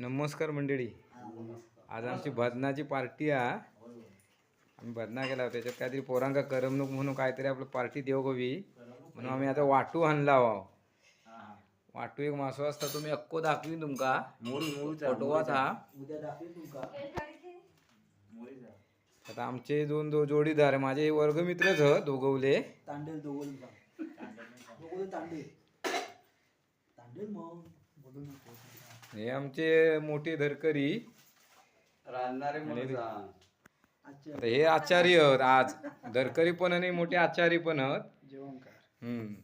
नमस्कार मंडळी. आज आमची भजनाची पार्टी आहे आम्ही भजना केला होता त्याच्यात काहीतरी पोरांका करमणूक म्हणून काहीतरी आपलं पार्टी देऊ गोवी. म्हणून आम्ही आता वाटू आणला आहो. वाटू एक मासो असता तुम्ही अक्को दाखवीन तुमका. फोटोवात हा आता आमचे दोन दो जोडीदार माझे वर्गमित्रच ह दोघवले. तांडेल दोघं तांडेल. तांडेल मग. हे आमचे मोठे धरकरी. म्हणून आता हे आचार्य आहेत आज. धरकरी पण आणि मोठे आचार्य पण आहेत. जेवण कर हम्म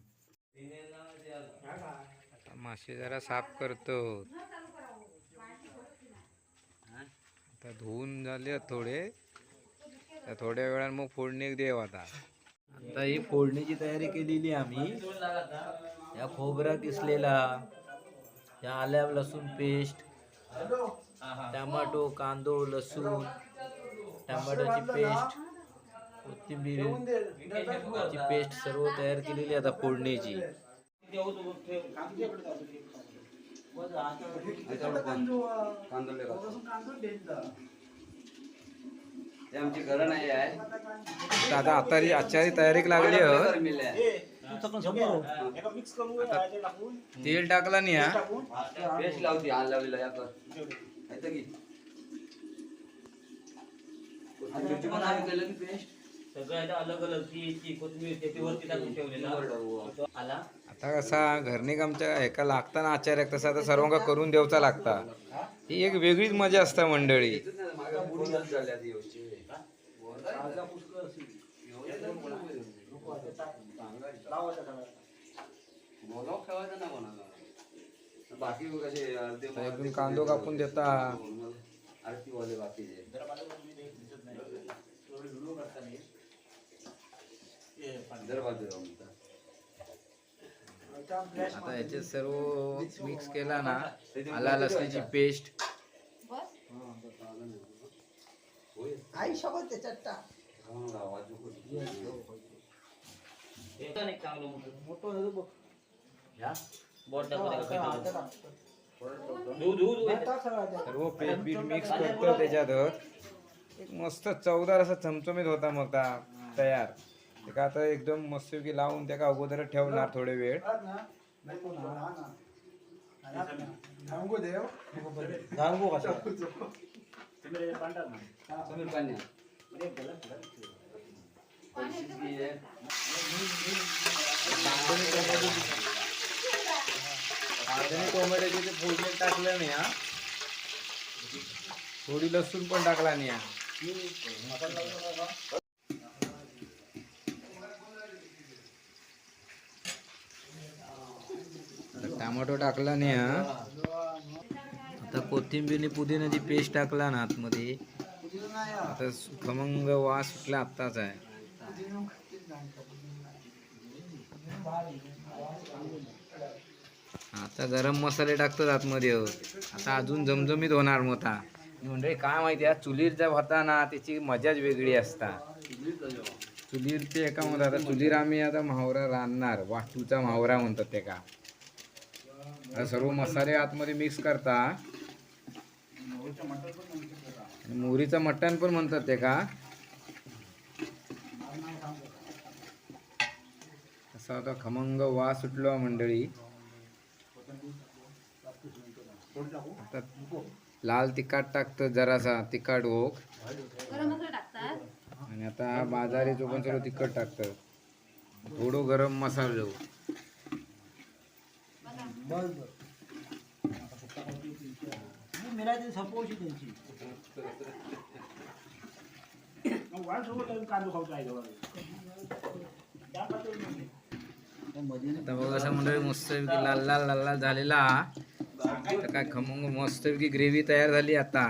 मासे जरा साफ करतो. आता धुवून झाले आहेत थोडे. आता थोड्या वेळान मग फोडणी देव आता. आता ही फोडणीची तयारी केलेली आम्ही. या खोबरा किसलेला. या आल्या लसूण पेस्ट टमाटो कांदो लसूण टमाटोची पेस्ट कोथिंबीर ची पेस्ट सर्व तयार केलेली आता फोडणीची कांदोले आमची घरं नाही आहे आता आता आचारी तयारीक लागली तेल टाकला नाही हा? पेस्ट लावती लावलेला या कर ऐकतं की? कोथिंबीरची पण आम्ही केलं की पेस्ट सगळ्याचा अलग अलग ती ती कोथिंबीर त्याच्यावरती टाकून ठेवलेला. तो आला. आता कसा घरनिक आमच्या एका लागताना आचार्याक तसा आता सर्वांका करून देवचा लागता. ही? एक वेगळीच मजा असता मंडळी. झाल्या बाकी कसे कांदो कापून देता. आरती वाले बाकीचे आता याचे सर्व मिक्स केला ना आला लसणीची पेस्ट आई सोबत त्याच्यात नाही चांगलं मोठं? मोठं बघ. ह्या? बोट का. सर्व मिक्स करतो त्याच्यात. एक मस्त चवदार असा चमचमीत होता मग ता तयार. त्याका आता एकदम मस्तपैकी लावून त्याका अगोदर ठेवणार थोडे वेळ. हा. समीर पाण्या टोमॅटोची ते फोडणी टाकलं नाही हा थोडी लसूण पण टाकला नाही हा टमाटो टाकला नाही हा. आता कोथिंबीर आणि पुदिन्याची पेस्ट टाकला ना आतमध्ये. आता खमंग वास सुटला आत्ताच आहे. आता गरम मसाले टाकतात आतमध्ये. आता अजून जमजमीत होणार मोठा. म्हणजे काय माहिती आहे चुलीर जर होता ना त्याची मजाच वेगळी असता. चुलीर ते एका म्हणतात आता चुलीर आम्ही आता म्हावरा रांधणार वाटूचा म्हावरा म्हणतात ते का. आता सर्व मसाले आतमध्ये मिक्स करता. मोहरीचं मटण पण म्हणतात ते का. असा आता खमंग वास सुटलो हा मंडळी. आता लाल तिखट टाकतं जरासा तिखट ओक. गरम मसाला टाकतात? आणि आता बाजारी जो पण सर्व तिखट टाकतं थोडं गरम मसाला बस. आता बघा असं मंडळी मस्तपैकी लाल लाल लाल लाल झालेला. हा. आता काय खमंग मस्तपैकी ग्रेव्ही तयार झाली आता.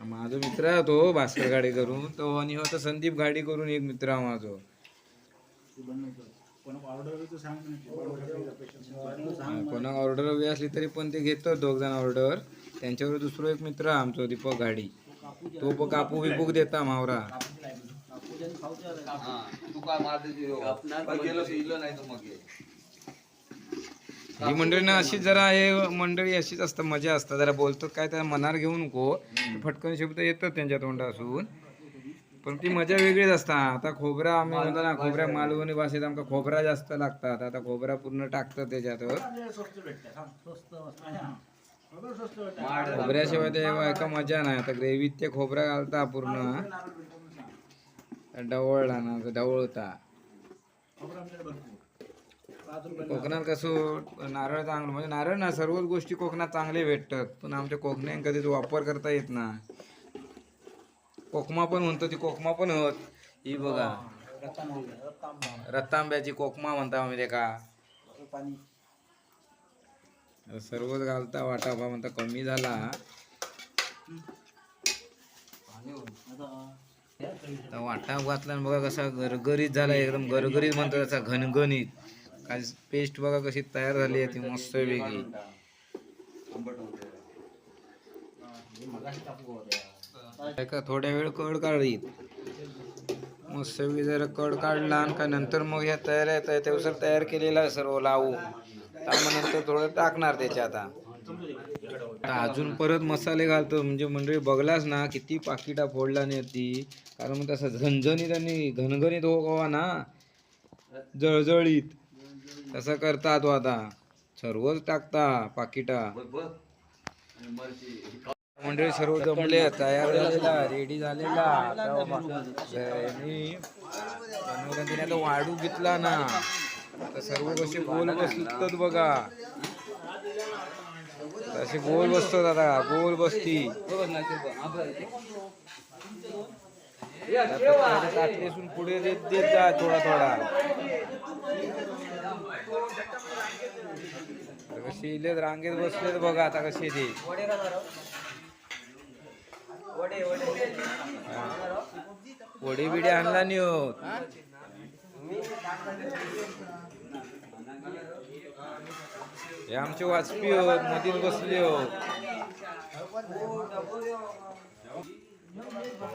माझा माझो मित्र आहे तो भास्कर गाडी करून. तो आणि होता संदीप गाडी करून एक मित्र हा माझो. कोणाक ऑर्डर हवी असली तरी पण ते घेतो दोघ जण ऑर्डर त्यांच्यावर दुसरो एक मित्र आमचो दीपक गाडी. तो पण कापू बिपूक देता मावरा. हा, तू काय मारते ते? हो. पण गेलो इलो नाही तो मग मंडळी ना अशीच जरा हे मंडळी अशीच असतात मजा असतात. जरा बोलतात काय त्या मनावर घेऊ नको. फटकन शब्द येतात त्यांच्या तोंडासून. पण ती मजा वेगळीच असता. आता खोबरा आम्ही म्हणतो ना खोबऱ्या मालवणी भाषेत आमका खोबरा जास्त लागतात. आता खोबरा पूर्ण टाकतात त्याच्यात. स्वस्त भेटते स्वस्त मस्त. बरोबर स्वस्त भेटते खोबऱ्याशिवाय ते एका मजा नाही. आता ग्रेव्हीत ते खोबरा घालता पूर्ण. डवळला ना तो होता कोकणात कसं नारळ चांगलं म्हणजे नारळ ना सर्वच गोष्टी कोकणात चांगले भेटतात पण आमच्या कोकणात कधी तो वापर करता येत ना. कोकमा पण म्हणतो ती कोकमा पण होत. ही बघा. रत्तांब्याची कोकमा म्हणता आम्ही ते का? सर्वच घालता वाटापा म्हणता कमी झाला. तर वाटा घातला आणि बघा कसा गरगरीत झाला एकदम गरगरीत म्हणतो त्याचा घनघणीत काय पेस्ट बघा कशी तयार झाली आहे ती मस्त वेगळी. का थोड्या वेळ कड काढीत. मस्त वेगळी जरा कड काढला आणि काय नंतर मग ह्या तयार आहे त्यानुसार तयार केलेला सर्व लावू. त्यामुळे नंतर थोडं टाकणार त्याच्या आता. आता अजून परत मसाले घालतो. म्हणजे मंडळी बघलाच ना किती पाकिटा फोडला नाही ती. कारण मग तसं झणझणीत आणि घनघणीत हो ना. जळजळीत. तसं करता तो आता. सर्वच टाकता पाकिटा. मंडळी सर्व जमले तयार झालेला रेडी झालेला. आता आता वाढू घेतला ना. आता सर्व कसे बोल बसतात बघा. तसे गोल बसतो दादा गोल बसती. पुढे देत देत जा थोडा थोडा. कशी इलेत रांगेत बसलेत बघा आता कसे ते. वडे बिडे आणला नाही होत हे आमचे वाचपी होत मधीत बसले होत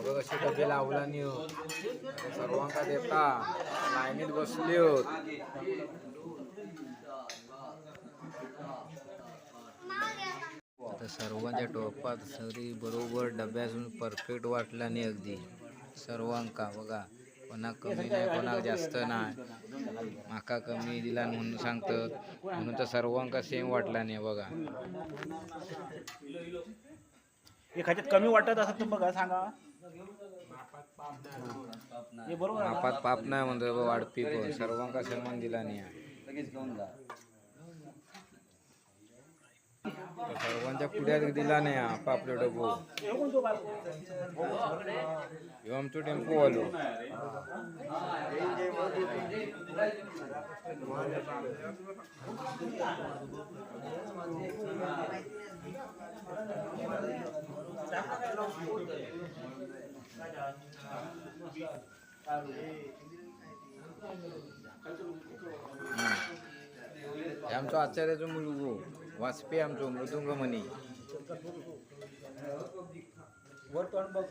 बघ असे डबे लावला नाही होत सर्वांका देता. लाईनीत बसले होत आता सर्वांच्या टोपात सरी बरोबर डब्यातून परफेक्ट वाटला नाही अगदी. सर्वांका बघा. कोणाक कमी नाही कोणाक जास्त नाही. माका कमी दिला म्हणून सांगतात म्हणून तर सर्वांका सेम वाटला नाही बघा. एखाद्यात कमी वाटत असत तर बघा सांगा. हे बरोबर? मापात पाप नाही म्हणतो वाढपी पण सर्वांका सन्मान दिला नाही. लगेच घेऊन जा. तर सर्वांच्या पुढ्यात दिला नाही आपापलं डबो हे कोणतो बाल? ह्यो आमचो टेम्पो आलो हे आमचो आचार्याचो मुलगो वाजपेयी आमचो मृदुंग मनी. वर तोंड बघ.